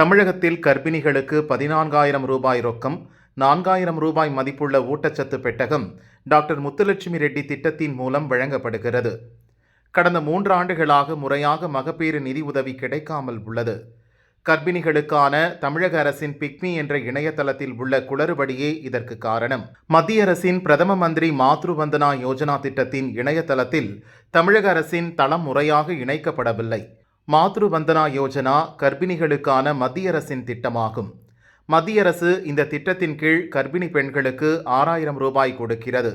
தமிழகத்தில் கர்ப்பிணிகளுக்கு பதினான்காயிரம் ரூபாய் ரொக்கம் நான்காயிரம் ரூபாய் மதிப்புள்ள ஊட்டச்சத்து பெட்டகம் டாக்டர் முத்துலட்சுமி ரெட்டி திட்டத்தின் மூலம் வழங்கப்படுகிறது. கடந்த மூன்று ஆண்டுகளாக முறையாக மகப்பேறு நிதி உதவி கிடைக்காமல் உள்ளது. கர்ப்பிணிகளுக்கான தமிழக அரசின் பிக்மி என்ற இணையதளத்தில் உள்ள குளறுபடியே இதற்கு காரணம். மத்திய அரசின் பிரதம மந்திரி மாத்ரு வந்தனா யோஜனா திட்டத்தின் இணையதளத்தில் தமிழக அரசின் தளம் முறையாக இணைக்கப்படவில்லை. மாத்ரு வந்தனா யோஜனா கர்ப்பிணிகளுக்கான மத்திய அரசின் திட்டமாகும். மத்திய அரசு இந்த திட்டத்தின் கீழ் கர்ப்பிணி பெண்களுக்கு ஆறாயிரம் ரூபாய் கொடுக்கிறது.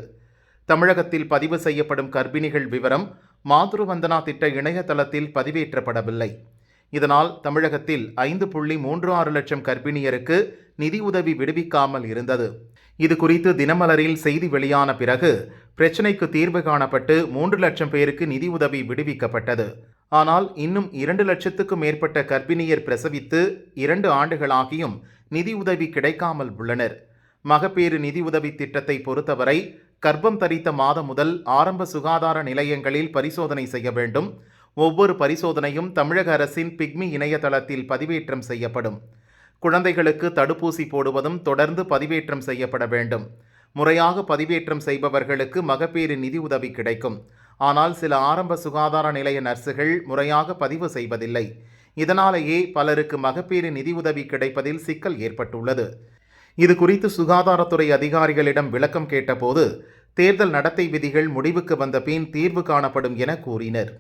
தமிழகத்தில் பதிவு செய்யப்படும் கர்ப்பிணிகள் விவரம் மாத்ரு வந்தனா திட்ட இணையதளத்தில் பதிவேற்றப்படவில்லை. இதனால் தமிழகத்தில் ஐந்து புள்ளி மூன்று ஆறு லட்சம் கர்ப்பிணியருக்கு நிதி உதவி விடுவிக்காமல் இருந்தது. இது குறித்து தினமலரில் செய்தி வெளியான பிறகு பிரச்சினைக்கு தீர்வு காணப்பட்டு மூன்று லட்சம் பேருக்கு நிதி உதவி விடுவிக்கப்பட்டது. ஆனால் இன்னும் இரண்டு லட்சத்துக்கும் மேற்பட்ட கர்ப்பிணியர் பிரசவித்து இரண்டு ஆண்டுகளாகியும் நிதியுதவி கிடைக்காமல் உள்ளனர். மகப்பேறு நிதியுதவி திட்டத்தை பொறுத்தவரை கர்ப்பம் தரித்த மாதம் முதல் ஆரம்ப சுகாதார நிலையங்களில் பரிசோதனை செய்ய வேண்டும். ஒவ்வொரு பரிசோதனையும் தமிழக அரசின் பிக்மி இணையதளத்தில் பதிவேற்றம் செய்யப்படும். குழந்தைகளுக்கு தடுப்பூசி போடுவதும் தொடர்ந்து பதிவேற்றம் செய்யப்பட வேண்டும். முறையாக பதிவேற்றம் செய்பவர்களுக்கு மகப்பேறு நிதி உதவி கிடைக்கும். ஆனால் சில ஆரம்ப சுகாதார நிலைய நர்சுகள் முறையாக பதிவு செய்வதில்லை. இதனாலேயே பலருக்கு மகப்பேறு நிதியுதவி கிடைப்பதில் சிக்கல் ஏற்பட்டுள்ளது. இது குறித்து சுகாதாரத்துறை அதிகாரிகளிடம் விளக்கம் கேட்டபோது தேர்தல் நடத்தை விதிகள் முடிவுக்கு வந்த பின் தீர்வு காணப்படும் என கூறினர்.